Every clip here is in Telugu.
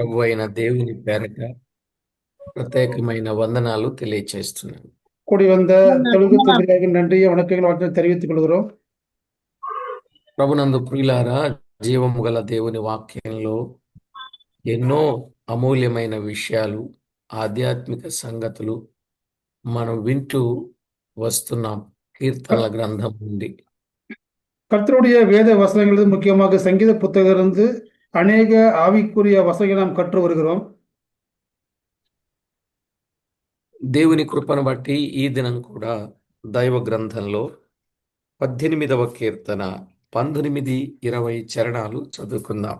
ప్రభు అయిన దేవుని పేరట ప్రత్యేకమైన వందనాలు తెలియచేస్తున్నాను கூடி வந்த தெலுங்கு தம்பிராக நன்றியை வணக்கங்கள் வாழ்த்து தெரிவித்துக் கொள்கிறோம் ప్రభునందు ప్రియులారా జీవము గల దేవుని వాక్యంలో ఎన్నో అమూల్యమైన విషయాలు ఆధ్యాత్మిక సంగతులు మనం వింటూ వస్తున్నాం కీర్తనల గ్రంథం నుండి கர்த்தருடைய வேத வசனங்களில் முக்கியமாக சங்கீத புத்தகத்திலிருந்து அநேக ஆவிக்குரிய வசனங்களை நாம் கற்று வருகிறோம் దేవుని కృపను బట్టి ఈ దినం కూడా దైవ గ్రంథంలో పద్దెనిమిదవ కీర్తన పంతొమ్మిది ఇరవై చరణాలు చదువుకుందాం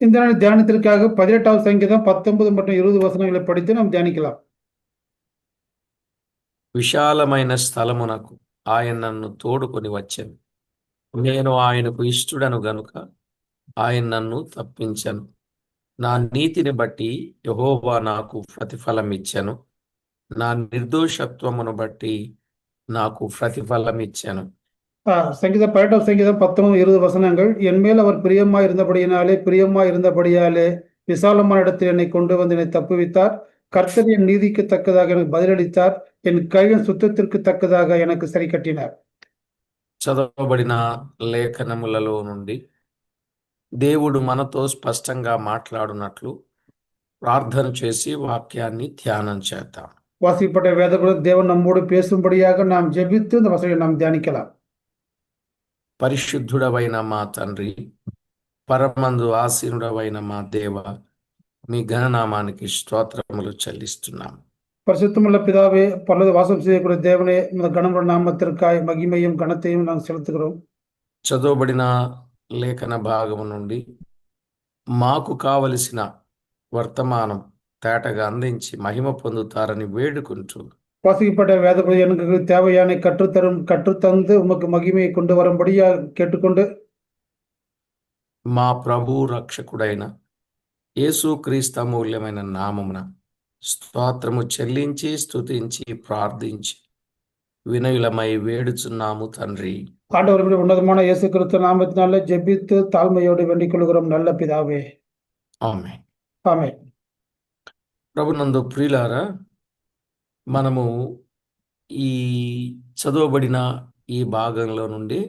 இந்த நாள் தியானத்திற்காக பதினெட்டாவது சங்கீதம் பத்தொன்பது மற்றும் இருபது வசனங்களை படித்து நாம் தியானிக்கலாம் విశాలమైన స్థలమునకు ఆయన నన్ను తోడుకొని వచ్చాను నేను ఆయనకు ఇష్టడను గనుక ఆయన నన్ను తప్పించను నా నీతిని బట్టి యెహోవా నాకు ప్రతిఫలం ఇచ్చాను నా నిర్దోషత్వమును బట్టి నాకు ప్రతిఫలం ఇచ్చాను ஆஹ், சங்கீதம் பதினெட்டாவது சங்கீதம் பத்தொன்பது இருபது வசனங்கள் என் மேல் அவர் பிரியமா இருந்தபடியினாலே பிரியமா இருந்தபடியாலே விசாலமான இடத்தில் என்னை கொண்டு வந்து என்னை தப்புவித்தார் கர்த்தர் என் நீதிக்கு தக்கதாக எனக்கு பதிலளித்தார் என் கையின் சுத்தத்திற்கு தக்கதாக எனக்கு சரி கட்டினார் చదవబడిన లేఖనములలో నుండి దేవుడు మనతో స్పష్టంగా మాట్లాడునట్లు ప్రార్థన చేసి వాక్యాన్ని ధ్యానం చేద్దాం வாசிக்கப்பட்ட வேதகுலம் தேவன் நம்மோடு பேசும்படியாக நாம் ஜெபித்து இந்த வசதியை நாம் தியானிக்கலாம் పరిశుద్ధుడవైన మా తండ్రి పరమందు ఆసీనుడవైన మా దేవ మీ ఘననామానికి స్తోత్రములు చెల్లిస్తున్నాం பரிசுத்தமுள்ள பிதாவே பல்லது வாசம் செய்யக்கூடிய தேவனே இந்த கணமுள்ள நாமத்திற்காய் மகிமையும் கனத்தையும் நாம் செலுத்துகிறோம் చదవబడిన లేఖన భాగము నుండి మాకు కావలసిన వర్తమానం తేటగా అందించి మహిమ పొందుతారని వేడుకుంటూ வாசிக்கப்பட்ட வேதகுலம் எனக்கு தேவையான கற்றுத்தரும் கற்றுத்தந்து உமக்கு மகிமையை கொண்டு வரும்படியா கேட்டுக்கொண்டு మా ప్రభు రక్షకుడైన యేసుక్రీస్తు అమూల్యమైన నామమున స్తోత్రము చెల్లించి స్తుతించి ప్రార్థించి వినయులమై వేడుచున్నాము తండ్రి ஆண்டவருடைய உன்னதமான இயேசு கிறிஸ்து நாமத்தினால ஜெபித்து தாழ்மையோடு வேண்டிக் கொள்கிறோம் நல்ல பிதாவே ఆమె ஆமே ప్రభునందు ప్రియులారా మనము ఈ చదవబడిన ఈ భాగంలో నుండి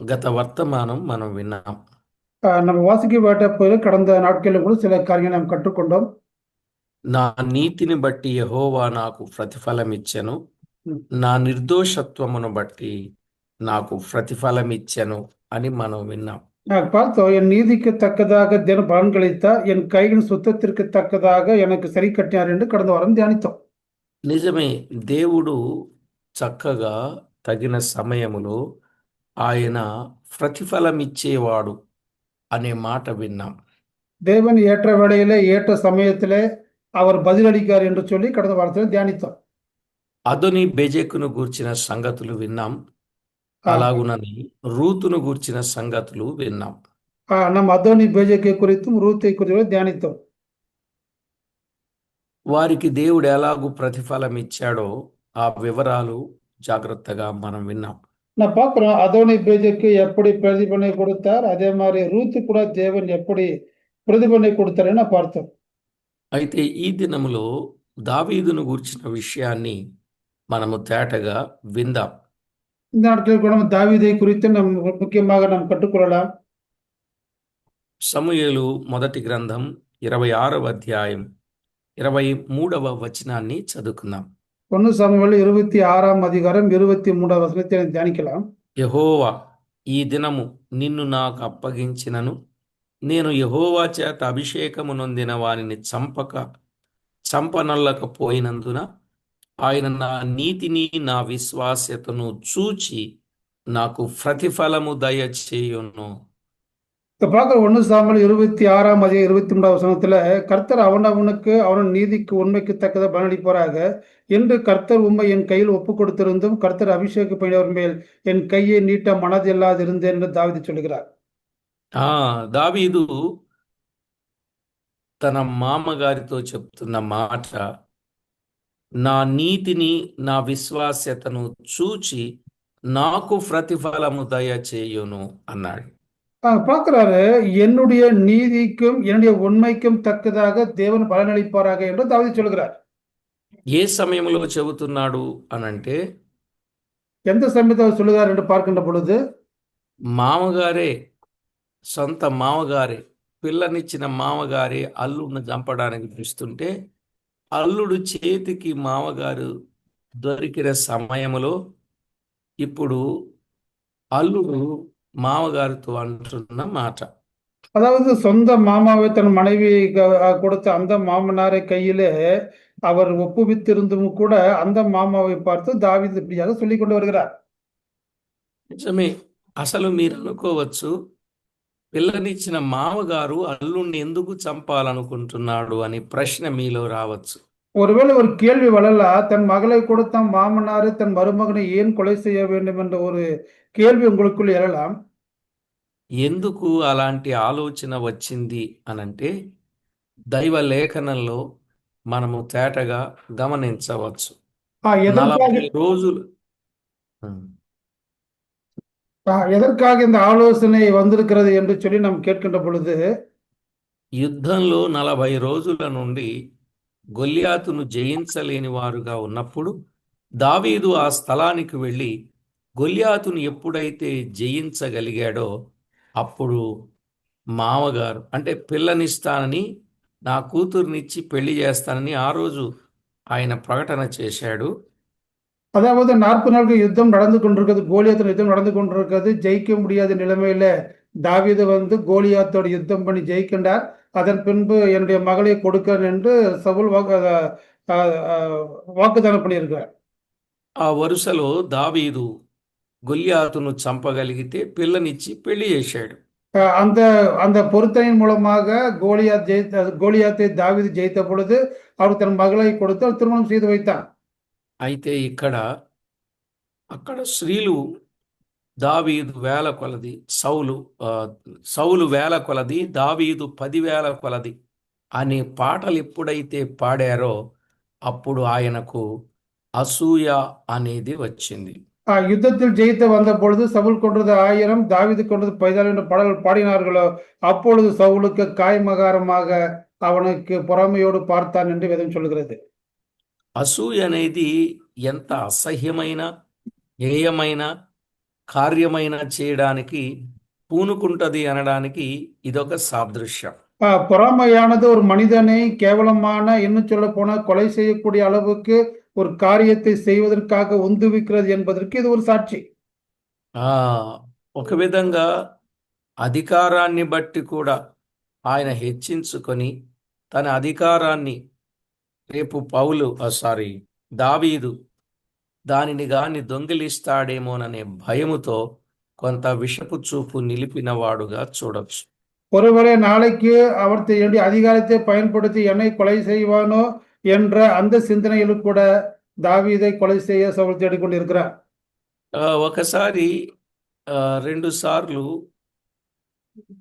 గత వర్తమానం మనం విన్నాం நம்ம வாசிக்க வேட்டப்போது கடந்த நாட்களில் கூட சில காரியங்களை நாம் கற்றுக்கொண்டோம் నా నీతిని బట్టి యెహోవా నాకు ప్రతిఫలం ఇచ్చెను Hmm. నా నిర్దోషత్వమును బట్టి నాకు ప్రతిఫలం ఇచ్చెను అని మనం విన్నాం நான் பார்த்தோம் என் நீதிக்கு தக்கதாக தின பலன் கழித்தார் என் கையின் சுத்தத்திற்கு தக்கதாக எனக்கு சரி கட்டினார் என்று கடந்த வாரம் தியானித்தோம் నిజమే దేవుడు చక్కగా తగిన సమయములో ఆయన ప్రతిఫలం ఇచ్చేవాడు అనే మాట విన్నాం தேவன் ஏற்ற வேளையிலே ஏற்ற சமயத்திலே அவர் பதிலளிக்கார் என்று சொல்லி கடந்த வாரத்தில் தியானித்தோம் అదొని బెజెకును గూర్చిన సంగతులు విన్నాం ஆ, అలాగునని రూతును గూర్చిన సంగతులు విన్నాం. ನಮ್ಮ అదోని బేజకే ಕುರಿತು రూతే ಕುರಿತು ಧ್ಯಾನಿತ್ತು వారికి దేవుడు ఎలాగూ ప్రతిఫలం ఇచ్చాడో ఆ వివరాలు జాగ్రత్తగా మనం విన్నాం. నా పాత్ర అదోని బేజకి ఎప్పుడు ಪ್ರತಿಭಟನೆ కొడతారు అదే మరి రూతి కూడా దేవుని ఎప్పుడు ಪ್ರತಿಭಟನೆ కొడతారని నా ಪಾರ್ತೇವೆ అయితే ఈ దినములో దావీదును గూర్చిన విషయాన్ని మనము తేటగా విందాం. இந்த நாட்களில் கூட நம்ம தாவீதை குறித்து நம் முக்கியமாக நாம் கற்றுக்கொள்ளலாம் సమూయేలు మొదటి గ్రంథం ఇరవై ఆరవ అధ్యాయం ఇరవై మూడవ వచనాన్ని చదువుకుందాం ஒன்று சாமுவேல் இருபத்தி ஆறாம் அதிகாரம் இருபத்தி மூன்றாம் வசனத்தை தியானிக்கலாம் యెహోవా ఈ దినము నిన్ను నాకు అప్పగించినను నేను యెహోవా చేత అభిషేకము నొందిన వానిని చంపక చంపనొల్లకపోయినందున ఆయన నా నీతిని నా విశ్వాస్యతను చూచి నాకు ప్రతిఫలము దయచేయును இப்ப பார்க்குற ஒன்று சாமுவேல் இருபத்தி ஆறாம் அதிகாரம் இருபத்தி மூன்றாம் வசனத்துல கர்த்தர் அவன் அவனுக்கு அவன் நீதிக்கு உண்மைக்கு தக்கத பலனளிப்பாராக என்று கர்த்தர் உண்மை என் கையில் ஒப்பு கொடுத்திருந்தும் கர்த்தர் அபிஷேக பண்ணியவர் மேல் என் கையை நீட்ட மனதில்லாதிருந்தேன் என்று தாவீது சொல்கிறார் ఆ దావీదు తన మామగారితో చెప్తున్న మాట నా నీతిని నా విశ్వాస్యతను చూచి నాకు ప్రతిఫలము దయచేయును అన్నాడు அங்க பார்க்கிறாரு என்னுடைய நீதிக்கும் என்னுடைய உண்மைக்கும் தக்கதாக தேவன் பலனளிப்பாராக என்று தாவீது சொல்கிறார் ఏ సమయంలో చెబుతున్నాడు అనంటే எந்த சமயத்தை அவர் சொல்லுகிறார் என்று பார்க்கின்ற பொழுது మామగారే సొంత మామగారే పిల్లనిచ్చిన మామగారే అల్లుడిని చంపడానికి చూస్తుంటే అల్లుడు చేతికి మామగారు దొరికిన సమయంలో ఇప్పుడు అల్లుడు మామగారితో అంటున్న మాట அதாவது சொந்த மாமாவை தன் மனைவி க- கொடுத்த அந்த மாமனாரை கையிலே அவர் ஒப்புவித்திருந்தும் கூட அந்த மாமாவை பார்த்து தாவீது இப்படியாக சொல்லிக் கொண்டு வருகிறார் నిజమే అసలు మీరు అనుకోవచ్చు పిల్లనిచ్చిన మామగారు అల్లుడిని ఎందుకు చంపాలనుకుంటున్నాడు అని ప్రశ్న మీలో రావచ్చు ஒருவேளை ஒரு கேள்வி வரலாம் தன் மகளை கொடுத்த மாமனாரை தன் மருமகனை ஏன் கொலை செய்ய வேண்டும் என்ற ஒரு கேள்வி உங்களுக்குள் எழலாம் ఎందుకు అలాంటి ఆలోచన వచ్చింది అనంటే దైవ లేఖనంలో మనము తేటగా గమనించవచ్చు ஆ, எதற்காக నలభై రోజులు ఉమ్. ஆ, எதற்காக இந்த ஆலோசனை வந்திருக்கிறது என்று சொல்லி நாம் கேட்கின்ற பொழுது యుద్ధంలో నలభై రోజుల నుండి గొల్యాతును జయించలేని వారుగా ఉన్నప్పుడు దావీదు ఆ స్థలానికి వెళ్ళి గొల్యాతును ఎప్పుడైతే జయించగలిగాడో అప్పుడు మామగారు అంటే పిల్లనిస్తానని నా కూతుర్నిచ్చి పెళ్లి చేస్తానని ఆ రోజు ఆయన ప్రకటన చేశాడు அதாவது நாற்பது நாட்கள் யுத்தம் நடந்து கொண்டிருக்கிறது கோலியாத்தோட யுத்தம் நடந்து கொண்டிருக்கிறது ஜெயிக்க முடியாத நிலைமையில தாவீது வந்து கோலியாத்தோட யுத்தம் பண்ணி ஜெயிக்கின்றார் அதன் பின்பு என்னுடைய மகளை கொடுக்கிறேன் என்று சவுல் வாக்கு ஆ, ஆ, வாக்குதானம் பண்ணியிருக்கிறார் ఆ వరుసలో దావీదు గొల్యాతును చంపగలిగితే పిల్లనిచ్చి పెళ్లి చేశాడు ஆ, அந்த அந்த பொருத்தனையின் மூலமாக கோலியாத் ஜெயித்த கோலியாத்தை தாவீது ஜெயித்த பொழுது அவர் தன் மகளை கொடுத்து அவர் திருமணம் செய்து வைத்தான் అయితే ఇక్కడ అక్కడ స్త్రీలు దావీదు వేల కొలది సౌలు ఆ, సౌలు వేల కొలది దావీదు పదివేల కొలది అనే పాటలు ఎప్పుడైతే పాడారో అప్పుడు ఆయనకు అసూయ అనేది వచ్చింది ஆ, யுத்தத்தில் ஜெயித்து வந்த பொழுது சவுல் கொன்றது ஆயிரம் தாவீது கொன்றது பதினாறு என்ற பாடல்கள் பாடினார்களோ அப்பொழுது சவுலுக்கு காய்மகாரமாக அவனுக்கு பொறாமையோடு பார்த்தான் என்று வேதம் சொல்கிறது అసూయ అనేది ఎంత అసహ్యమైన హేయమైన కార్యమైన చేయడానికి పూనుకుంటది అనడానికి ఇదొక సాదృశ్యం ஆ, பொறாமையானது ஒரு மனிதனை கேவலமான இன்னும் சொல்ல போனா கொலை செய்யக்கூடிய அளவுக்கு ஒரு காரியத்தை செய்வதற்காக உந்துவிக்கிறது என்பதற்கு இது ஒரு சாட்சி ఆ ఒక విధంగా అధికారాన్ని బట్టి కూడా ఆయన హెచ్చించుకొని తన అధికారాన్ని రేపు పౌలు సారీ దావీదు దానిని గాని దొంగిలిస్తాడేమోననే భయముతో కొంత విషపు చూపు నిలిపిన వాడుగా చూడొచ్చు ஒருவேளை நாளைக்கு அவர் என்னுடைய அதிகாரத்தை பயன்படுத்தி என்னை கொலை செய்வானோ என்ற அந்த சிந்தனையில் கூட தாவீதை கொலை செய்ய சவுல் தேடிக்கொண்டிருக்கிறார் ఆ, ఒకసారి ఆ, రెండు సార్లు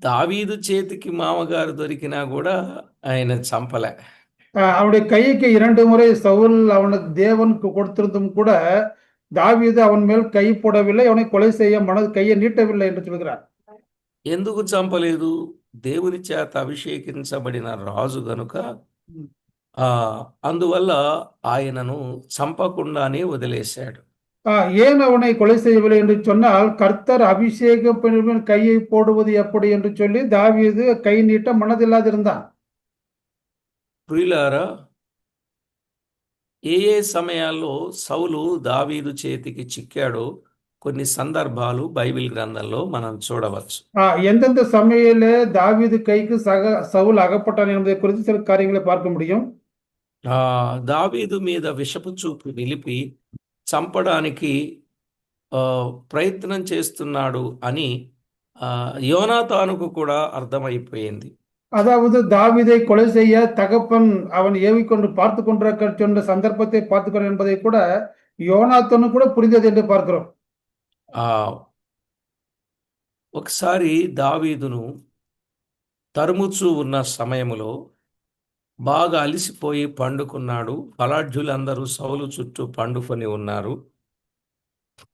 దావీదు చేతికి మామగారు దొరికినా కూడా ఆయన చంపలే ஆஹ் அவனுடைய கைக்கு இரண்டு முறை சவுல் அவனுக்கு தேவனுக்கு கொடுத்திருந்தும் கூட தாவீது அவன் மேல் கை போடவில்லை அவனை கொலை செய்ய மனது கையை நீட்டவில்லை என்று சொல்கிறார் ఎందుకు చంపలేదు దేవుని చేత అభిషేకించబడిన రాజు గనుక ఆ అందువల్ల ఆయనను చంపకుండానే వదిలేశాడు ஆஹ் ஏன் அவனை கொலை செய்யவில்லை என்று சொன்னால் கர்த்தர் அபிஷேக பெண்ணின் கையை போடுவது எப்படி என்று சொல்லி தாவீது கை நீட்ட மனதில்லாதிருந்தான் ప్రియులారా ఏ ఏ సమయాల్లో సౌలు దావీదు చేతికి చిక్కాడో కొన్ని సందర్భాలు బైబిల్ గ్రంథంలో మనం చూడవచ్చు ஆஹ் எந்தெந்த சமயில தாவீது கைக்கு சக சவுல் அகப்பட்டான் என்பதை குறித்து சில காரியங்களை பார்க்க முடியும் ఆ దావీదు మీద విషపు చూపు నిలిపి చంపడానికి ఆ, ప్రయత్నం చేస్తున్నాడు అని ఆ, యోనాతానుకు కూడా అర్థమైపోయింది அதாவது தாவீதை கொலை செய்ய தகப்பன் அவன் ஏவிக்கொண்டு பார்த்து கொண்டிருக்க சொன்ன சந்தர்ப்பத்தை பார்த்துக்கிறோம் என்பதை கூட யோனாத்தனு கூட புரிந்தது என்று பார்க்கிறோம் ఆ ఒకసారి దావీదును తరుముచూ ఉన్న సమయములో బాగా అలిసిపోయి పండుకున్నాడు బలాఢ్యులందరూ సౌలు చుట్టూ పండుకొని ఉన్నారు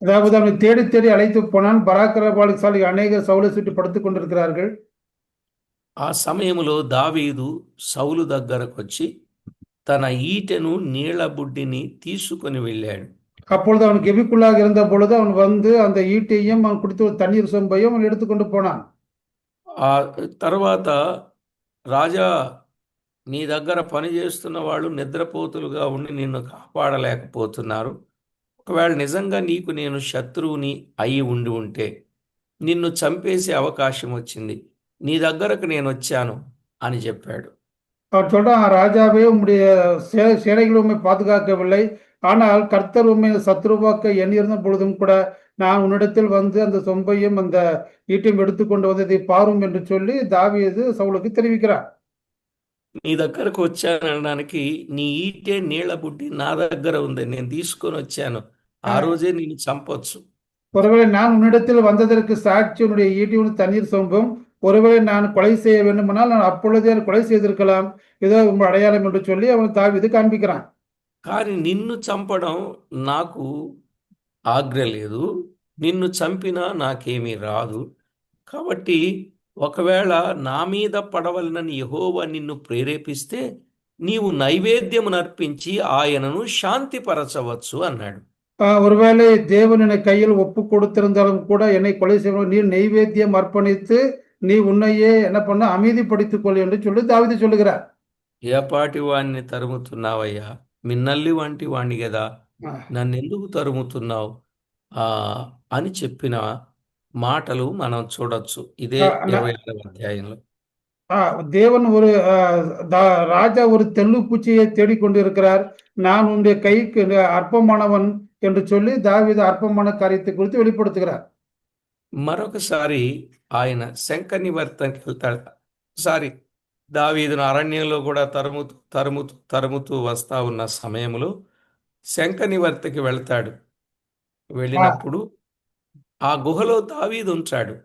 அதாவது அவனை தேடி தேடி அழைத்து போனான் பராக்கிரமசாலி அநேக சவுலை சுற்றி படுத்துக் கொண்டிருக்கிறார்கள் ఆ సమయంలో దావీదు సౌలు దగ్గరకు వచ్చి తన ఈటెను నీళ్ల బుడ్డిని తీసుకొని వెళ్ళాడు அப்பொழுது அவன் கெபிக்குள்ளாக இருந்த பொழுது அவன் வந்து அந்த ஈட்டையும் அவன் குடித்து ஒரு தண்ணீர் சொம்பையும் அவன் எடுத்துக்கொண்டு போனான் ఆ తర్వాత రాజా నీ దగ్గర పని చేస్తున్న వాళ్ళు నిద్రపోతులుగా ఉండి నిన్ను కాపాడలేకపోతున్నారు ఒకవేళ నిజంగా నీకు నేను శత్రువుని అయి ఉండి ఉంటే నిన్ను చంపేసే అవకాశం వచ్చింది నీ దగ్గరకు నేను వచ్చాను అని చెప్పాడు அவன் சொல்றான் ராஜாவே உம்முடைய சே- சேனைகள் உண்மை பாதுகாக்கவில்லை ஆனால் கர்த்தர் உண்மை சத்ருவாக்க எண்ணியிருந்த பொழுதும் கூட நான் உன்னிடத்தில் வந்து அந்த சொம்பையும் அந்த ஈட்டையும் எடுத்துக்கொண்டு வந்து இதை பாரும் என்று சொல்லி தாவீது சவுலுக்கு தெரிவிக்கிறான் నీ దగ్గరకు వచ్చాను అనడానికి నీ ఈటే నీళ్ల బుడ్డి నా దగ్గర ఉంది నేను తీసుకొని వచ్చాను ఆ ఆ. రోజే నేను చంపొచ్చు ஒருவேளை நான் உன்னிடத்தில் வந்ததற்கு சாட்சி உன்னுடைய ஈட்டியும் தண்ணீர் சொம்பும் ஒருவேளை நான் கொலை செய்ய வேண்டுமானால் நான் அப்பொழுதே கொலை செய்திருக்கலாம் இதோ உங்கள் அடையாளம் என்று சொல்லி அவன் தாவீது காண்பிக்கிறான் కానీ నిన్ను చంపడం నాకు ఆజ్ఞ లేదు నిన్ను చంపినా నాకేమీ రాదు కాబట్టి ఒకవేళ నా మీద పడవలనని యెహోవా నిన్ను ప్రేరేపిస్తే నీవు నైవేద్యము నర్పించి ఆయనను శాంతిపరచవచ్చు అన్నాడు ஆஹ் ஒருவேளை தேவன் என்னை கையில் ஒப்பு கொடுத்திருந்தாலும் கூட என்னை கொலை செய்வோம் நீ நெய்வேத்தியம் அர்ப்பணித்து நீ உன்னையே என்ன பண்ண அமைதிப்படுத்திக் கொள் என்று சொல்லி தாவீது சொல்லுகிறார் ఏపాటి వాణ్ణి తరుముతున్నావయ్యా మిన్నల్లి వంటి వాణ్ణి కదా నన్ను ఎందుకు తరుముతున్నావు ఆ అని చెప్పిన మాటలు మనం చూడొచ్చు ఇదే ఆ, అలా- ఇరవై ఆరవ అధ్యాయంలో ஆஹ் தேவன் ஒரு ஆஹ் தா- ராஜா ஒரு தெள்ளு பூச்சியை தேடிக்கொண்டிருக்கிறார் நான் உன்னுடைய கைக்கு அற்பமானவன் என்று சொல்லி தாவீது அற்பமான காரியத்தை குறித்து வெளிப்படுத்துகிறார் మరొకసారి ఆయన శంఖ నివర్తనకి వెళ్తాడు సారీ దావీదును అరణ్యంలో కూడా తరుముతూ తరుముతూ తరుముతూ వస్తా ఉన్న సమయంలో శంఖ నివర్తకి వెళ్తాడు వెళ్ళినప్పుడు ఆ గుహలో దావీదు ఉంచాడు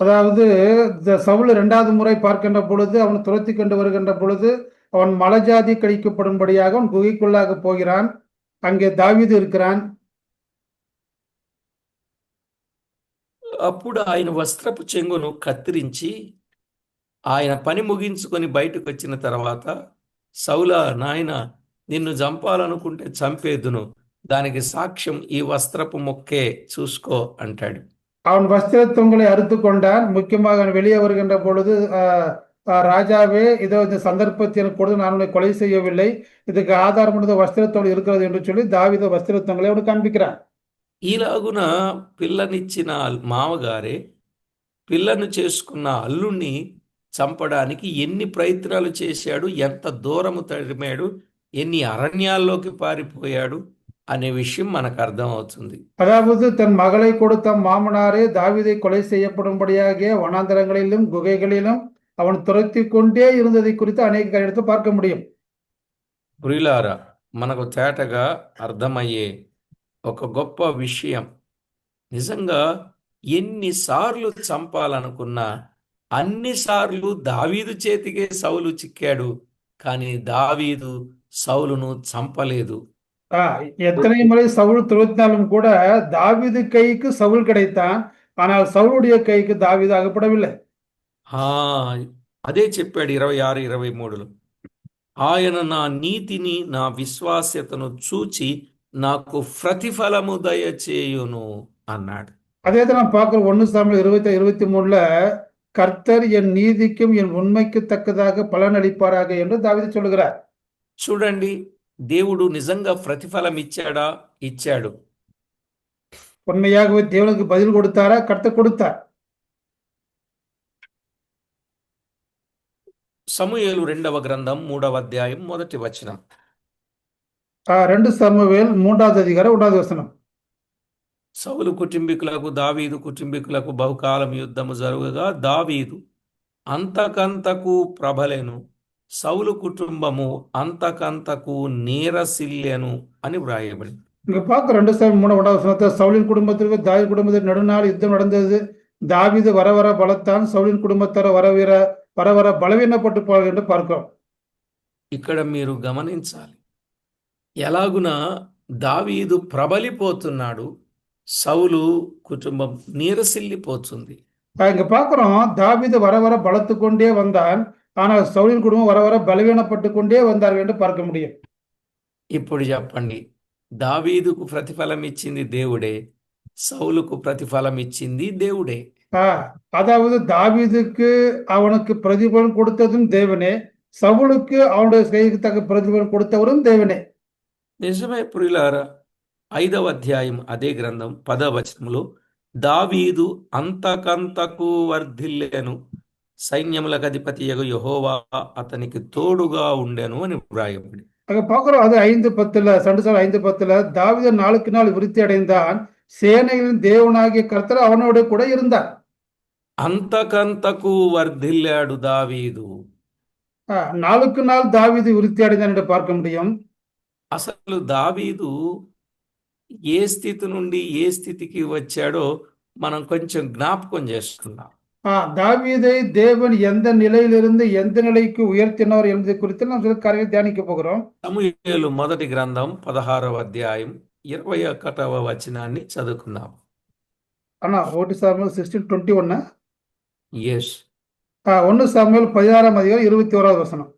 அதாவது இந்த சவுல் இரண்டாவது முறை பார்க்கின்ற பொழுது அவன் துரத்தி கொண்டு வருகின்ற பொழுது அவன் மலஜாதி கழிக்கப்படும்படியாக அவன் குகைக்குள்ளாக போகிறான் அங்கே தாவீது இருக்கிறான் అప్పుడు ఆయన వస్త్రపు చెంగును కత్తిరించి ఆయన పని ముగించుకొని బయటకు వచ్చిన తర్వాత సౌలా నాయన నిన్ను చంపాలనుకుంటే చంపేదును దానికి సాక్ష్యం ఈ వస్త్రపు మొక్కే చూసుకో అంటాడు அவன் வஸ்திரத்தொங்கலை அறுத்து கொண்டான் முக்கியமாக அவன் வெளியே வருகின்ற பொழுது ஆஹ், ஆஹ், ராஜாவே இதோ இந்த சந்தர்ப்பத்தை எனக்கு கொடுத்து நான் உன்னை கொலை செய்யவில்லை இதுக்கு ஆதாரமுள்ள வஸ்திரத்தொங்கல் இருக்கிறது என்று சொல்லி தாவீது வஸ்திரத்தொங்கலை அவனுக்கு காண்பிக்கிறான் ఈలాగున పిల్లనిచ్చిన మామగారే పిల్లను చేసుకున్న అల్లుణ్ణి చంపడానికి ఎన్ని ప్రయత్నాలు చేశాడు ఎంత దూరము తరిమాడు ఎన్ని అరణ్యాల్లోకి పారిపోయాడు అనే విషయం మనకు అర్థమవుతుంది அதாவது தன் மகளை கொடுத்த மாமனாரே தாவீதை கொலை செய்யப்படும்படியாக வனாந்தரங்களிலும் குகைகளிலும் அவன் துரத்தி கொண்டே இருந்ததை குறித்து அநேக காரியத்தை பார்க்க முடியும் ప్రియులారా మనకు తేటగా అర్థమయ్యే ఒక గొప్ప విషయం నిజంగా ఎన్నిసార్లు చంపాలనుకున్నా అన్నిసార్లు దావీదు చేతికే సౌలు చిక్కాడు కానీ దావీదు సౌలును చంపలేదు ஆஹ் எத்தனை முறை சவுல் துரத்தினாலும் கூட தாவீது கைக்கு சவுல் கிடைத்தான் ஆனால் சவுலுடைய கைக்கு தாவீது அகப்படவில்லை ఆ అదే చెప్పాడు ఇరవై ఆరు ఇరవై మూడులో ఆయన నా నీతిని నా విశ్వాస్యతను చూచి నాకు ప్రతిఫలము దయచేయును అన్నాడు அதே தான் நாம் பார்க்கிறோம் ஒன்று சாமுவேல் இருபத்தி இருபத்தி மூணுல கர்த்தர் என் நீதிக்கும் என் உண்மைக்கு தக்கதாக பலனளிப்பாராக என்று தாவீது சொல்லுகிறார் చూడండి దేవుడు నిజంగా ప్రతిఫలం ఇచ్చాడా ఇచ్చాడు உண்மையாகவே தேவனுக்கு பதில் கொடுத்தாரா கர்த்தர் கொடுத்தார் సమూయేలు రెండవ గ్రంథం మూడవ అధ్యాయం మొదటి వచనం ஆஹ் ரெண்டு சாமுவேல் மூன்றாவது அதிகாரம் ஒன்றாவது வசனம் సౌలు కుటుంబీకులకు దావీదు కుటుంబీకులకు బహుకాలం యుద్ధము జరుగుగా దావీదు అంతకంతకు ప్రబలెను సౌలు కుటుంబము అంతకంతకు నీరసిల్లెను అని వ్రాయబడింది இங்க பார்க்க ரெண்டு சாமி மூணு ஒன்றாவது வசனத்தை சவுலின் குடும்பத்திற்கு தாவி குடும்பத்தில் நெடுநாள் யுத்தம் நடந்தது தாவீது வர வர பலத்தான் சவுலின் குடும்பத்தார் வர வர வர வர பலவீனப்பட்டு போக என்று பார்க்கிறோம் ఇక్కడ మీరు గమనించాలి ఎలాగున దావీదు ప్రబలిపోతున్నాడు సౌలు కుటుంబం నీరసిల్లిపోతుంది ஆஹ் இங்க பாக்குறோம் தாவீது வர வர பலத்து கொண்டே வந்தான் ஆனால் சவுலின் குடும்பம் வர வர பலவீனப்பட்டு கொண்டே வந்தார்கள் என்று பார்க்க முடியும் ఇప్పుడు చెప్పండి దావీదుకు ప్రతిఫలం ఇచ్చింది దేవుడే సౌలుకు ప్రతిఫలం ఇచ్చింది దేవుడే ஆஹ் அதாவது தாவீதுக்கு அவனுக்கு பிரதிபலன் கொடுத்ததும் தேவனே சவுலுக்கு அவனுடைய கைக்கு தக்க பிரதிபலன் கொடுத்தவரும் தேவனே నిజమే ప్రియులారా ఐదవ అధ్యాయం అదే గ్రంథం పదవ వచనములో దావీదు అంతకంతకు వర్ధిల్లెను సైన్యములకు అధిపతి యెహోవా అతనికి తోడుగా ఉండెను అని వ్రాయబడి அங்க பாக்குறோம் அது ஐந்து பத்துல சண்டு சார் ஐந்து பத்துல தாவீது நாளுக்கு நாள் விருத்தி அடைந்தான் சேனைகளின் தேவனாகிய கர்த்தர் அவனோட கூட இருந்தார் అంతకంతకు వర్ధిల్లాడు దావీదు ஆஹ் நாளுக்கு நாள் தாவீது விருத்தி அடைந்தான் என்று பார்க்க முடியும் అసలు దావీదు ఏ స్థితి నుండి ఏ స్థితికి వచ్చాడో మనం కొంచెం జ్ఞాపకం చేసుకుందాం ஆஹ் தாவீதை தேவன் எந்த நிலையிலிருந்து எந்த நிலைக்கு உயர்த்தினார் என்பது குறித்து நாம் சில காரியங்களை தியானிக்க போகிறோம் సమూయేలు మొదటి గ్రంథం పదహారవ అధ్యాయం ఇరవై ఒకటవ వచనాన్ని చదువుకుందాం ஆனா ஓட்டு சாமுவேல் சிக்ஸ்டீன் டுவெண்ட்டி ஒன்னு ఎస్ ஒன்னு சாமுவேல் பதினாறாம் அதிகாரம் இருபத்தி ஓராவது வசனம்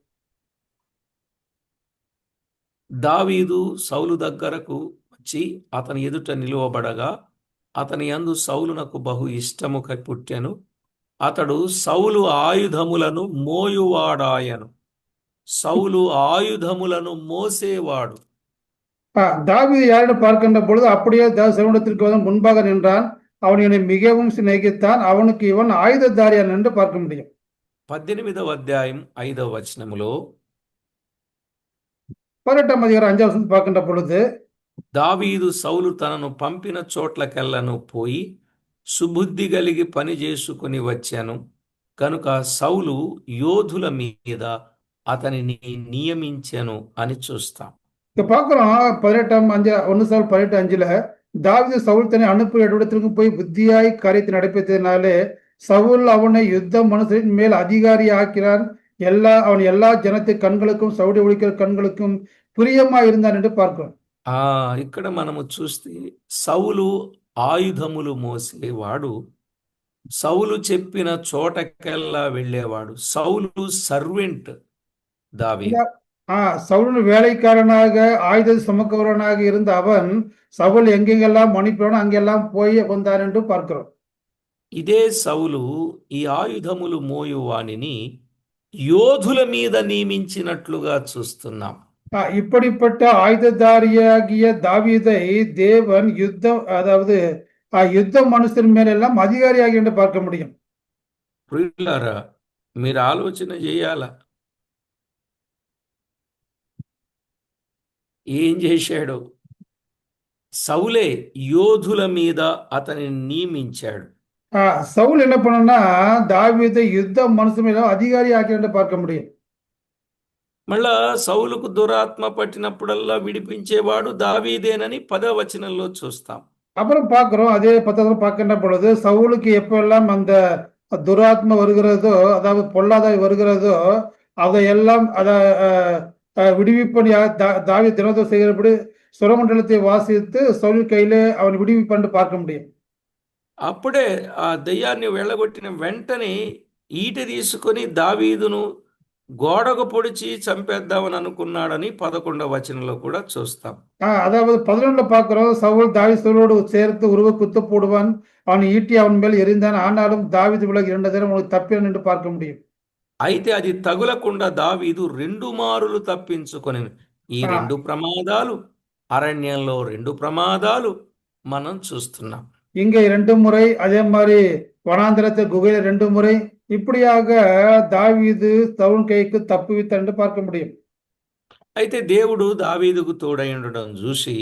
దావీదు సౌలు దగ్గరకు వచ్చి అతని ఎదుట నిలువబడగా అతని యందు సౌలునకు బహు ఇష్టము క- పుట్టెను అతడు సౌలు ఆయుధములను మోయువాడాయను సౌలు ఆయుధములను మోసేవాడు ஆஹ் தாவீது யாரிடம் பார்க்கின்ற பொழுது அப்படியே சவுண்டத்திற்கு வந்து முன்பாக நின்றான் அவன் என்னை மிகவும் சிநேகித்தான் அவனுக்கு இவன் ஆயுததாரியான் என்று பார்க்க முடியும் పద్దెనిమిదవ అధ్యాయం ఐదవ వచనములో பதினெட்டாம் அதிகாரம் அஞ்சாம் வசனம் பார்க்கின்ற பொழுது దావీదు సౌలు తనను పంపిన చోట్లకెల్లను పోయి సుబుద్ధి కలిగి పని చేసుకుని వచ్చాను కనుక సౌలు యోధుల మీద అతనిని నియమించెను అని చూస్తాం இப்ப பார்க்கிறோம் பதினெட்டாம் அஞ்சு ஒன்னு சால் பதினெட்டு அஞ்சுல தாவீது சவுல் தன்னை அனுப்பிய இடத்திற்கு போய் புத்தியாய் காரியத்தை நடப்பித்ததினாலே சவுல் அவனை யுத்த மனுஷரின் மேல் அதிகாரி ஆக்கிறான் எல்லா அவன் எல்லா ஜனத்து கண்களுக்கும் சவுடி ஒழிக்கிற கண்களுக்கும் பிரியமா இருந்தான் என்று பார்க்கிறோம் ఆ ఇక్కడ మనము చూస్తే సౌలు ఆయుధములు మోసేవాడు సౌలు చెప్పిన చోటకెల్లా వెళ్ళేవాడు సౌలు సర్వెంట్ దావీదు ஆஹ் சவுலின் வேலைக்காரனாக ஆயுத சுமக்கிறவனாக இருந்த அவன் சவுல் எங்கெங்கெல்லாம் மணிப்பானோ அங்கெல்லாம் போய் வந்தான் என்று பார்க்கிறோம் ఇదే సౌలు ఈ ఆయుధములు మోయువానిని యోధుల మీద నియమించినట్లుగా చూస్తున్నాం ஆஹ் இப்படிப்பட்ட ஆயுததாரியாகிய தாவீதை தேவன் யுத்தம் அதாவது ஆஹ் யுத்த மனுஷன் மேலெல்லாம் அதிகாரியாகி என்று பார்க்க முடியும் ప్రియులారా మీరు ఆలోచన చేయాల ఏం చేశాడు సౌలే యోధుల మీద అతనిని నియమించాడు ஆஹ் சவுல் என்ன பண்ணனா தாவீதை யுத்த மனுஷன் மேல அதிகாரி ஆக்கி என்று பார்க்க முடியும் మళ్ళా సౌలుకు దురాత్మ పట్టినప్పుడల్లా విడిపించేవాడు దావీదేనని పదవ వచనంలో చూస్తాం அப்புறம் பார்க்கிறோம் அதே பத்தத்துல பார்க்கின்ற பொழுது சவுலுக்கு எப்பெல்லாம் அந்த துராத்மா வருகிறதோ அதாவது பொல்லாதாய் வருகிறதோ அதையெல்லாம் அதை ஆஹ், ஆஹ், விடுவிப்பன் யார் தா தாவி தினத்தை செய்கிறபடி சுரமண்டலத்தை வாசித்து சவுல் கையிலே அவன் விடுவிப்பன் பார்க்க முடியும் అప్పుడే ఆ దెయ్యాన్ని వెళ్ళగొట్టిన వెంటనే ఈట తీసుకొని దావీదును గోడకు పొడిచి చంపేద్దామని అనుకున్నాడని పదకొండవ వచనంలో కూడా చూస్తాం ஆஹ் அதாவது பதினொன்றுல பார்க்கிறோம் சவுல் தாவி சவுலோடு சேர்த்து உருவ குத்து போடுவான் அவன் ஈட்டி அவன் மேல் எறிந்தான் ஆனாலும் தாவீது விலகி இரண்டு தினம் அவனுக்கு தப்பினான் என்று பார்க்க முடியும் అయితే అది తగులకుండా దావీదు రెండు మారులు తప్పించుకొని ఈ ఆ. రెండు ప్రమాదాలు అరణ్యంలో రెండు ప్రమాదాలు మనం చూస్తున్నాం இங்கே இரண்டு முறை அதே மாதிரி வனாந்திரத்தை குகையில ரெண்டு முறை இப்படியாக தாவீது சவுல் கைக்கு தப்புவித்தான் என்று பார்க்க முடியும் అయితే దేవుడు దావీదుకు తోడై ఉండడం చూసి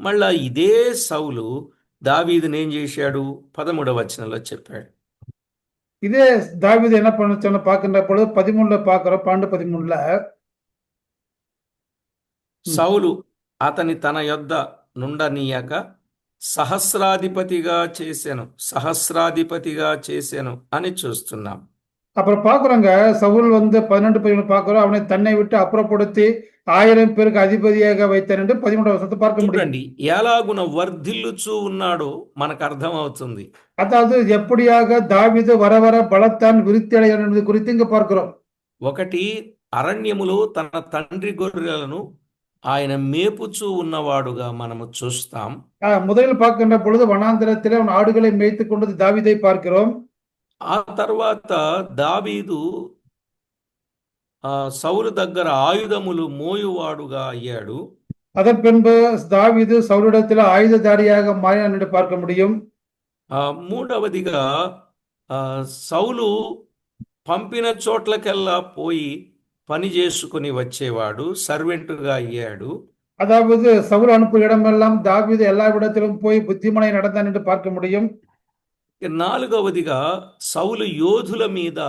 మళ్ళా ఇదే సౌలు దావీదుని ఏం చేశాడు పదమూడవ వచనంలో చెప్పాడు இதே தாவீது என்ன பண்ண சொன்ன பார்க்கின்ற பொழுது பதிமூணுல பார்க்கிறோம் பன்னெண்டு பதிமூணுல సౌలు అతని తన యొద్ద నుండనీయక సహస్రాధిపతిగా చేసెను సహస్రాధిపతిగా చేసెను అని చూస్తున్నాం அப்புறம் பார்க்குறோங்க சவுல் வந்து பதினெண்டு பதிமூணு பார்க்குறோம் அவனை தன்னை விட்டு அப்புறப்படுத்தி ஆயிரம் பேருக்கு அதிபதியாக வைத்தான் என்று பதிமூன்றாம் வருஷத்தை பார்க்க முடியும் చూడండి ఎలాగున వర్ధిల్లుచూ ఉన్నాడో మనకు అర్థమవుతుంది அதாவது எப்படியாக தாவீது வர வர பலத்தான் விருத்தி அடைகிறான் என்பது குறித்து இங்க பார்க்கிறோம் ఒకటి అరణ్యములో తన తండ్రి గొర్రెలను ఆయన మేపుచూ ఉన్నవాడుగా మనము చూస్తాం ஆஹ், முதலில் பார்க்கின்ற பொழுது வனாந்திரத்திலே அவன் ஆடுகளை மேய்த்துக் கொண்டது தாவீதை பார்க்கிறோம் ఆ తర్వాత దావీదు ఆ సౌలు దగ్గర ఆయుధములు మోయువాడుగా అయ్యాడు அதன் பின்பு தாவீது சவுலிடத்தில் ஆயுததாரியாக மாறினான் என்று பார்க்க முடியும் ఆ మూడవదిగా ఆ సౌలు పంపిన చోట్లకెల్లా పోయి పని చేసుకుని వచ్చేవాడు సర్వెంటుగా అయ్యాడు அதாவது சவுல் அனுப்பும் இடமெல்லாம் தாவீது எல்லா இடத்திலும் போய் புத்திமனை நடந்தான் என்று பார்க்க முடியும் ఇక నాలుగవదిగా సౌలు యోధుల మీద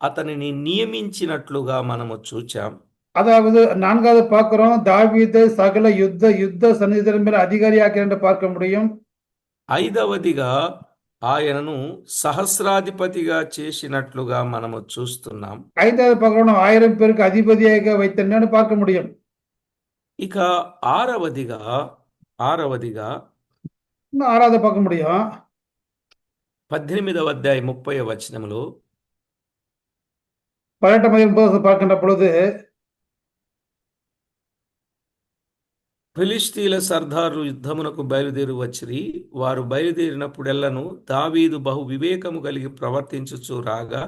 అతనిని నియమించినట్లుగా మనము చూచాం அதாவது நான்காவது பார்க்கிறோம் தாவீது சகல யுத்த யுத்த சன்னிதின் மேல் அதிகாரியாக்கிறான் என்று பார்க்க முடியும் ఐదవదిగా ఆయనను సహస్రాధిపతిగా చేసినట్లుగా మనము చూస్తున్నాం ஐந்தாவது பார்க்கிறோம் ஆயிரம் பேருக்கு அதிபதியாக வைத்தன்னு பார்க்க முடியும் ఇక ఆరవదిగా ఆరవదిగా இன்னும் ஆறாவது பார்க்க முடியும் పద్దెనిమిదవ అధ్యాయం ముప్పై వచనములో பதினெட்டாம் அதிகாரம் முப்பது பார்க்கின்ற பொழுது ఫిలిష్తీల సర్దారు యుద్ధమునకు బయలుదేరి వచ్చిరి వారు బయలుదేరినప్పుడెల్లను దావీదు బహు వివేకము కలిగి ప్రవర్తించుచు రాగా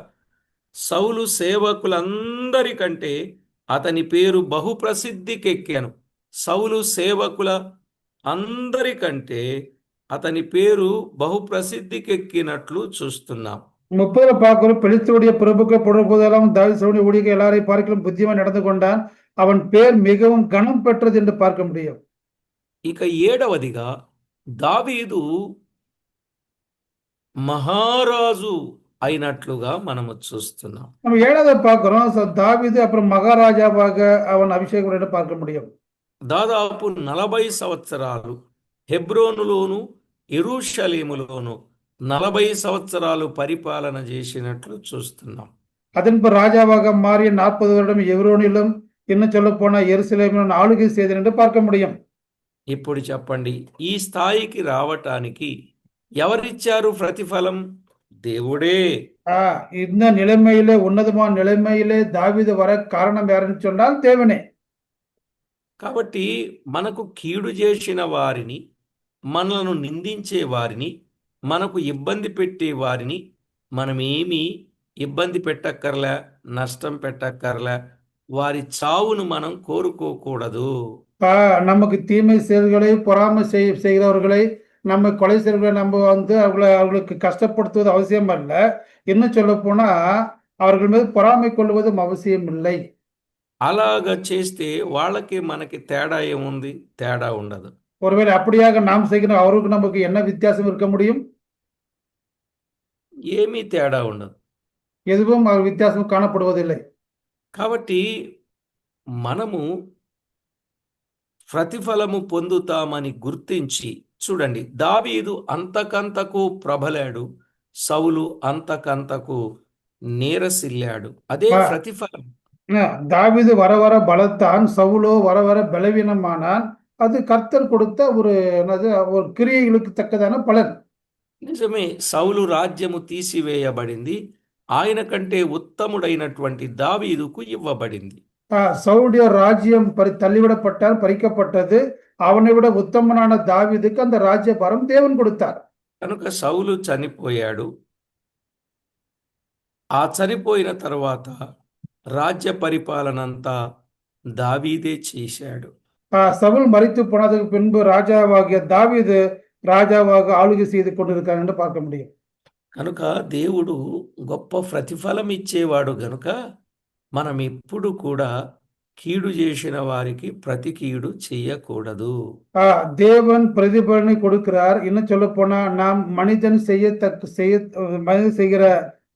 సౌలు సేవకులందరికంటే అతని పేరు బహు ప్రసిద్ధికెక్కాను సౌలు సేవకుల అందరికంటే అతని పేరు బహు ప్రసిద్ధికెక్కినట్లు చూస్తున్నాం முப்பதுல பார்க்கிறோம் பெலிஸ்தருடைய பிரபுக்கள் புடர் போதெல்லாம் தாவீது சவுடைய ஊழியர்கள் எல்லாரையும் பார்க்கலாம் புத்திமான் நடந்து கொண்டான் அவன் பேர் மிகவும் கனம் பெற்றது என்று பார்க்க முடியும் ఇక ఏడవదిగా దావీదు మహారాజు అయినట్లుగా మనము చూస్తున్నాం நம்ம ஏழாவது பார்க்கிறோம் so தாவீது அப்புறம் மகாராஜாவாக அவன் அபிஷேகம் என்று பார்க்க முடியும் దాదాపు నలభై సంవత్సరాలు హెబ్రోనులోను యెరూషలేములోను నలభై సంవత్సరాలు పరిపాలన చేసినట్లు చూస్తున్నాం அதன் பின் ராஜாவாக மாறிய நாற்பது வருடம் எவ்ரோனிலும் இன்னும் சொல்ல போனா எருசலேமிலும் ஆளுகை செய்தன் என்று பார்க்க முடியும் ఇప్పుడు చెప్పండి ఈ స్థాయికి రావటానికి ఎవరిచ్చారు ప్రతిఫలం దేవుడే ஆஹ் இந்த நிலைமையிலே உன்னதமான நிலைமையிலே தாவீது வர காரணம் யாருன்னு சொன்னால் தேவனே కాబట్టి మనకు కీడు చేసిన వారిని మనలను నిందించే వారిని మనకు ఇబ్బంది పెట్టే వారిని మనమేమీ ఇబ్బంది పెట్టక్కర్లే నష్టం పెట్టక్కర్లే వారి చావును మనం కోరుకోకూడదు ஆஹ் நமக்கு தீமை செயல்களை பொறாமை செய் செய்கிறவர்களை நம்ம கொலை செய்கிறவர்களை நம்ம வந்து அவர்களை அவர்களுக்கு கஷ்டப்படுத்துவது அவசியம் அல்ல இன்னும் சொல்ல போனா அவர்கள் மீது பொறாமை கொள்வதும் அவசியம் இல்லை అలాగ చేస్తే వాళ్ళకి మనకి తేడా ఏముంది తేడా ఉండదు ஒருவேளை அப்படியாக நாம் செய்கிற அவருக்கு நமக்கு என்ன வித்தியாசம் இருக்க முடியும் ఏమీ తేడా ఉండదు எதுவும் அவர் வித்தியாசம் காணப்படுவதில்லை కాబట్టి మనము ప్రతిఫలము పొందుతామని గుర్తించి చూడండి దావీదు అంతకంతకు ప్రబలాడు సౌలు అంతకంతకు నీరసిల్లాడు అదే ఆ. ప్రతిఫలం ஆஹ் தாவீது வர வர பலத்தான் சவுலோ வர வர பலவீனமானான் அது கர்த்தர் கொடுத்த ஒரு என்னது ஒரு கிரியைகளுக்கு தக்கதான பலன் నిజమే సౌలు రాజ్యము తీసివేయబడింది ఆయన కంటే ఉత్తముడైనటువంటి దావీదుకు ఇవ్వబడింది ஆஹ் சவுலுடைய ராஜ்யம் பறி தள்ளிவிடப்பட்டார் பறிக்கப்பட்டது அவனை விட உத்தமனான தாவீதுக்கு அந்த ராஜ்ய பரம் தேவன் கொடுத்தார் కనుక సౌలు చనిపోయాడు ఆ చనిపోయిన తర్వాత రాజ్య పరిపాలన అంతా దావీదే చేశాడు ஆஹ் சவுல் மரித்து போனதுக்கு பின்பு ராஜாவாகிய தாவீது ராஜாவாக ஆளுகை செய்து கொண்டிருக்கார் என்று பார்க்க முடியும் కనుక దేవుడు గొప్ప ప్రతిఫలం ఇచ్చేవాడు గనుక మనం ఎప్పుడు కూడా కీడు చేసిన వారికి ప్రతి కీడు చెయ్యకూడదు ஆஹ் தேவன் பிரதிபலனை கொடுக்கிறார் இன்னும் சொல்ல போனா நாம் மனிதன் செய்யத்தக்க செய்ய மனிதன் செய்கிற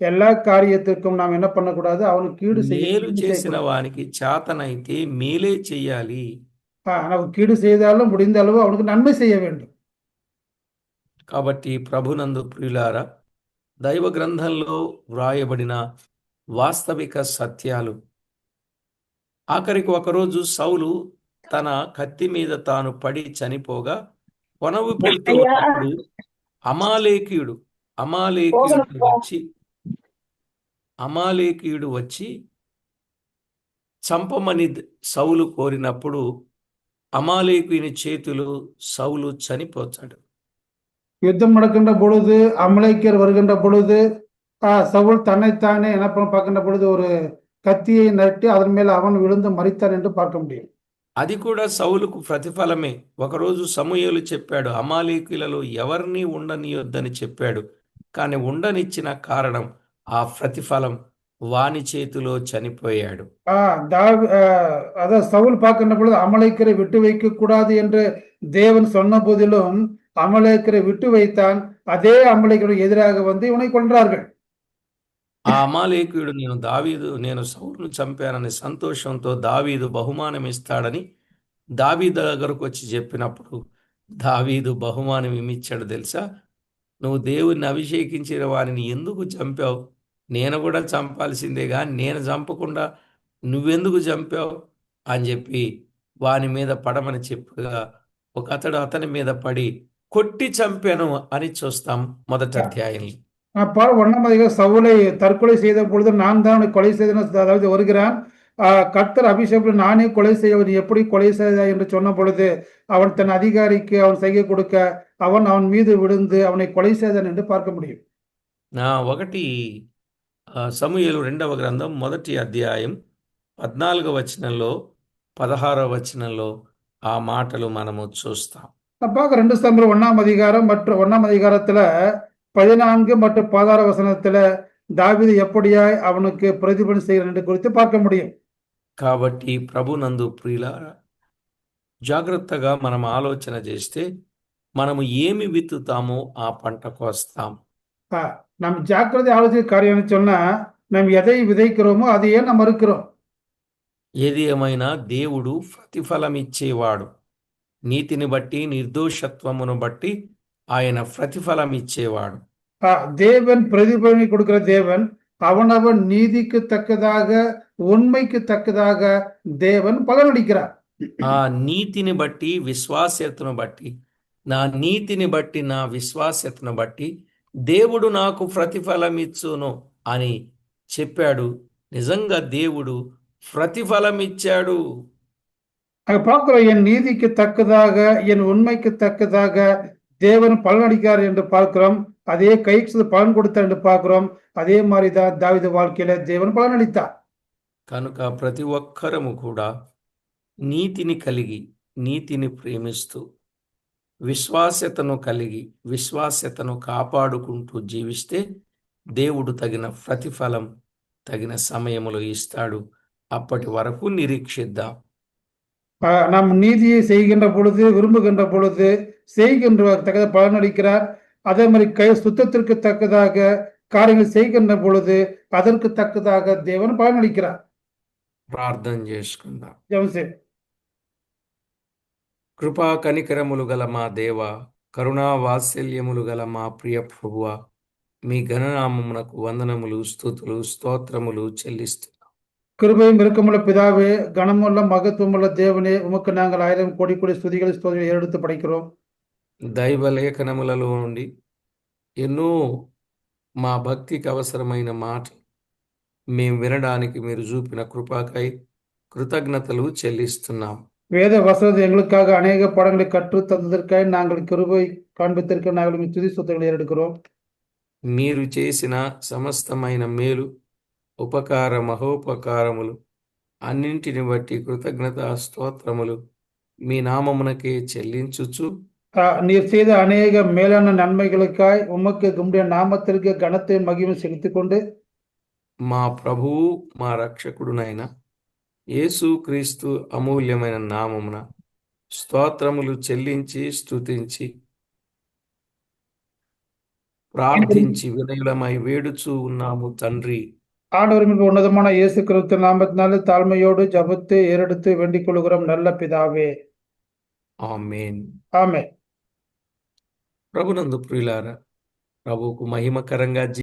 எல்லா காரியத்திற்கும் நாம் என்ன பண்ணக்கூடாது அவனுக்கு கீடு செய்ய మేలు கீடு చేసిన செய்யக்கூடாது. వానికి చేతనైతే మేలే చెయ్యాలి ஆஹ் நம்ம கீடு செய்தாலும் முடிந்த அளவு அவனுக்கு நன்மை செய்ய வேண்டும் కాబట్టి ప్రభునందు ప్రియులారా దైవ గ్రంథంలో వ్రాయబడిన వాస్తవిక సత్యాలు. ఆఖరికి ఒకరోజు సౌలు తన కత్తి మీద తాను పడి చనిపోగా కొనవు పెడుతూ ఉన్నప్పుడు అమాలేకీయుడు అమాలేకీయుడు వచ్చి అమాలేకీయుడు వచ్చి చంపమని సౌలు కోరినప్పుడు అమాలేకుని చేతులు సౌలు చనిపోతాడు. யுத்தம் நடக்கின்ற பொழுது அமலேக்கியர் வருகின்ற பொழுது ஆஹ் சவுல் தன்னைத்தானே என்ன பண்ண பார்க்கின்ற பொழுது ஒரு கத்தியை நட்டி அதன் மேல் அவன் விழுந்து மறித்தான் என்று பார்க்க முடியும் అది కూడా సౌలుకు ప్రతిఫలమే ఒకరోజు సమూయేలు చెప్పాడు అమాలేకులలో ఎవరిని ఉండనియొద్దని చెప్పాడు కానీ ఉండనిచ్చిన కారణం ఆ ప్రతిఫలం వాని చేతిలో చనిపోయాడు ஆஹ் தாவி ஆஹ் அதாவது சவுல் பார்க்கின்ற பொழுது அமலேக்கரை விட்டு வைக்க கூடாது என்று தேவன் சொன்ன போதிலும் அமலேக்கரை விட்டு வைத்தான் அதே அமலேக்கருக்கு எதிராக வந்து இவனை கொன்றார்கள் ఆ అమాలేకుడు నేను దావీదు నేను సౌలును చంపానని సంతోషంతో దావీదు బహుమానం ఇస్తాడని దావీదు దగ్గరకు వచ్చి చెప్పినప్పుడు దావీదు బహుమానం ఏమిచ్చాడు తెలుసా నువ్వు దేవుణ్ణి అభిషేకించిన వారిని ఎందుకు చంపావు నేను కూడా చంపాల్సిందేగా నేను చంపకుండా నువ్వెందుకు చంపావు అని చెప్పి వాని మీద పడమని చెప్పగా ఒక అతడు అతని మీద పడి కొట్టి చంపాను అని చూస్తాం మొదటి అధ్యాయంలో அப்பா ஒன்னாம் அதிகாரம் சவுலை தற்கொலை செய்த பொழுது நான் தான் அவனை கொலை செய்தேன் அதாவது வருகிறான் ஆஹ் கர்த்தர் அபிஷேகம் நானே கொலை செய்ய நீ எப்படி கொலை செய்தாய் என்று சொன்ன பொழுது அவன் தன் அதிகாரிக்கு அவன் செய்ய கொடுக்க அவன் அவன் மீது விழுந்து அவனை கொலை செய்தான் என்று பார்க்க முடியும் నా ఒకటి ఆ, సమూయేలు రెండవ గ్రంథం మొదటి అధ్యాయం పద్నాలుగవ వచనంలో పదహారవ వచనంలో ఆ మాటలు మనము చూస్తాం அப்பாக ரெண்டு ஸ்தம்பரம் ஒன்னாம் அதிகாரம் மற்றும் ஒன்னாம் அதிகாரத்துல பதினான்கு மற்றும் பதினாறு வசனத்துல தாவீது எப்படியாய் அவனுக்கு பிரதிபலன் செய்கிறான் என்று குறித்து பார்க்க முடியும் కాబట్టి ప్రభునందు ప్రియులారా జాగ్రత్తగా మనం ఆలోచన చేస్తే మనము ఏమి విత్తుతామో ఆ పంట కోస్తాం ஆஹ் நம்ம ஜாக்கிரதை ஆலோசனை காரியம்னு சொன்னா நம்ம எதை விதைக்கிறோமோ அதையே நம்ம இருக்கிறோம் ఏది ఏమైనా దేవుడు ప్రతిఫలం ఇచ్చేవాడు నీతిని బట్టి నిర్దోషత్వమును బట్టి ఆయన ప్రతిఫలం ఇచ్చేవాడు ஆஹ் தேவன் பிரதிபலனை கொடுக்கிற தேவன் அவனவன் நீதிக்கு தக்கதாக உண்மைக்கு தக்கதாக தேவன் பலனளிக்கிறார் ఆ నీతిని బట్టి విశ్వాస్యతను బట్టి నా నీతిని బట్టి నా విశ్వాస్యతను బట్టి దేవుడు నాకు ప్రతిఫలం ఇచ్చును అని చెప్పాడు నిజంగా దేవుడు ప్రతిఫలం ఇచ్చాడు அங்க பார்க்கிறோம் என் நீதிக்கு தக்கதாக என் உண்மைக்கு தக்கதாக தேவன் பலனளிக்கிறார் என்று பார்க்கிறோம் அதே கைக்கு பலன் கொடுத்தார் என்று பார்க்கிறோம் அதே மாதிரிதான் தாவீது வாழ்க்கையில தேவன் பலனளித்தார் కనుక ప్రతి ఒక్కరము కూడా నీతిని కలిగి నీతిని ప్రేమిస్తూ విశ్వాస్యతను కలిగి విశ్వాస్యతను కాపాడుకుంటూ జీవిస్తే దేవుడు తగిన ప్రతిఫలం తగిన సమయములో ఇస్తాడు అప్పటి వరకు నిరీక్షిద్దాం ஆஹ் நாம் நீதியை செய்கின்ற பொழுது விரும்புகின்ற பொழுது செய்கின்ற தக்க பலனளிக்கிறார் அதே மாதிரி கை சுத்தத்திற்கு தக்கதாக காரியங்கள் செய்கின்ற பொழுது அதற்கு தக்கதாக தேவன் பலனளிக்கிறார் ప్రార్థన చేసుకుందాం ஜெபம் செய். కృపా కనికరములు గల మా దేవ కరుణా వాత్సల్యములు గల మా ప్రియ ప్రభువ మీ గణనామమునకు వందనములు స్తుతులు స్తోత్రములు చెల్లిస్తున్నాం கிருபையும் இரக்கமுள்ள பிதாவே கனமுள்ள மகத்துவமுள்ள தேவனே உமக்கு நாங்கள் ஆயிரம் கோடி கோடி ஸ்துதிகளை ஸ்தோதிகளை எடுத்து படைக்கிறோம் దైవ లేఖనములలో నుండి ఎన్నో మా భక్తికి అవసరమైన మాటలు మేము వినడానికి మీరు చూపిన కృపాకై కృతజ్ఞతలు చెల్లిస్తున్నాం வேத வசனத்தை எங்களுக்காக அநேக பாடங்களை கற்று தந்ததற்காக நாங்கள் கிருபை காண்பித்திருக்க நாங்கள் உம்மை துதி சொத்துக்களை எடுக்கிறோம் మీరు చేసిన సమస్తమైన మేలు ఉపకార మహోపకారములు అన్నింటిని బట్టి కృతజ్ఞత స్తోత్రములు మీ నామమునకే చెల్లించుచు ஆஹ் நீர் செய்த அநேக மேலான நன்மைகளுக்காய் உமக்கு உம்முடைய நாமத்திற்கு கனத்தை மகிமை செலுத்திக் கொண்டு మా ప్రభువు మా రక్షకుడునైన యేసుక్రీస్తు అమూల్యమైన నామమున స్తోత్రములు చెల్లించి స్తుతించి ప్రార్థించి వినయులమై వేడుచూ ఉన్నాము తండ్రి ஆண்டவர் மிக உன்னதமான இயேசு கிறிஸ்து நாமத்தினாலே தாழ்மையோடு ஜபத்து ஏறெடுத்து வேண்டிக் கொள்கிறோம் நல்ல பிதாவே ఆమేన్ ஆமே ప్రభునందు ప్రియులారా ప్రభువుకు మహిమకరంగా